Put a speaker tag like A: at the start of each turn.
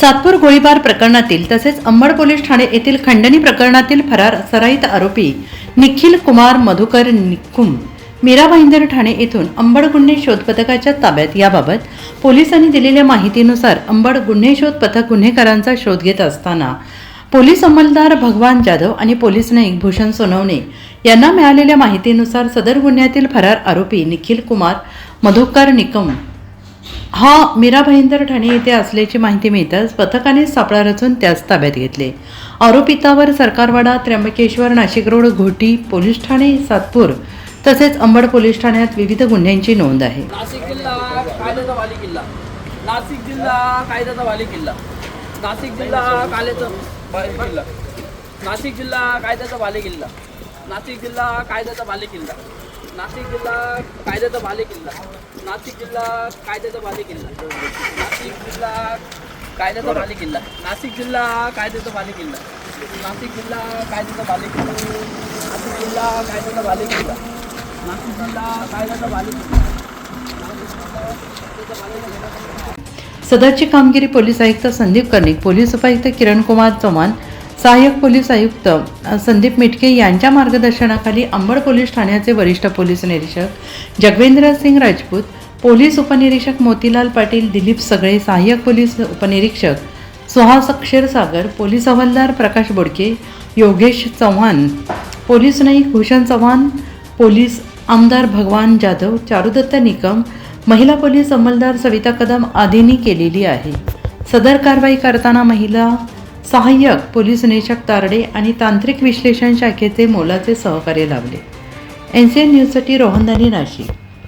A: सातपूर गोळीबार प्रकरणातील तसेच अंबड पोलीस ठाणे येथील खंडणी प्रकरणातील फरार सराईत आरोपी निखिल कुमार मधुकर निकुम मीरा भाईंदर ठाणे येथून अंबड गुन्हे शोध पथकाच्या ताब्यात. याबाबत पोलिसांनी दिलेल्या माहितीनुसार अंबड गुन्हे शोध पथक गुन्हेगारांचा शोध घेत असताना पोलीस अंमलदार भगवान जाधव आणि पोलीस नाईक भूषण सोनवणे यांना मिळालेल्या माहितीनुसार सदर गुन्ह्यातील फरार आरोपी निखिल कुमार मधुकर निकम हा मीरा भाईंदर ठाणे येथे असल्याची माहिती मिळताच पथकाने सापळा रचून त्यास ताब्यात घेतले. आरोपितावर सरकारवाडा त्र्यंबकेश्वर नाशिक रोड घोटी पोलीस ठाणे सातपूर तसेच अंबड पोलीस ठाण्यात विविध गुन्ह्यांची नोंद आहे.
B: नाशिक जिल्हा कायद्याचा वाली किल्ला. नाशिक जिल्हा कायद्याचा वाली किल्ला. नाशिक जिल्हा कायद्याचा वाली किल्ला. नाशिक जिल्हा कायद्याचा वाली किल्ला. नाशिक जिल्हा कायद्याचा वाली किल्ला. नाशिक जिल्हा कायद्याचा भाले किल्ला. नाशिक जिल्हा कायद्याचा बाले किल्ला. नाशिक जिल्हा कायद्याचा भाले किल्ला. नाशिक जिल्हा कायद्याचा भाले किल्ला. नाशिक जिल्हा कायद्याचा बाले किल्ला. नाशिक जिल्हा कायद्याचा बाले किल्ला. नाशिक जिल्हा कायद्याचा वाली किल्ला.
A: सदरची कामगिरी पोलीस आयुक्त संदीप कर्णिक पोलीस उपायुक्त किरण कुमार चव्हाण सहाय्यक पोलीस आयुक्त संदीप मिटके यांच्या मार्गदर्शनाखाली अंबड पोलीस ठाण्याचे वरिष्ठ पोलीस निरीक्षक जगवेंद्र सिंग राजपूत पोलीस उपनिरीक्षक मोतीलाल पाटील दिलीप सगळे सहाय्यक पोलीस उपनिरीक्षक सुहास क्षीरसागर पोलीस हवालदार प्रकाश बोडके योगेश चव्हाण पोलीस नाईक भूषण चव्हाण पोलीस आमदार भगवान जाधव चारुदत्त निकम महिला पोलीस अंमलदार सविता कदम आदींनी केलेली आहे. सदर कारवाई करताना महिला सहाय्यक पोलीस निरीक्षक तारडे आणि तांत्रिक विश्लेषण शाखेचे मोलाचे सहकार्य लाभले. एन सी एन न्यूजसाठी रोहनदानी नाशिक.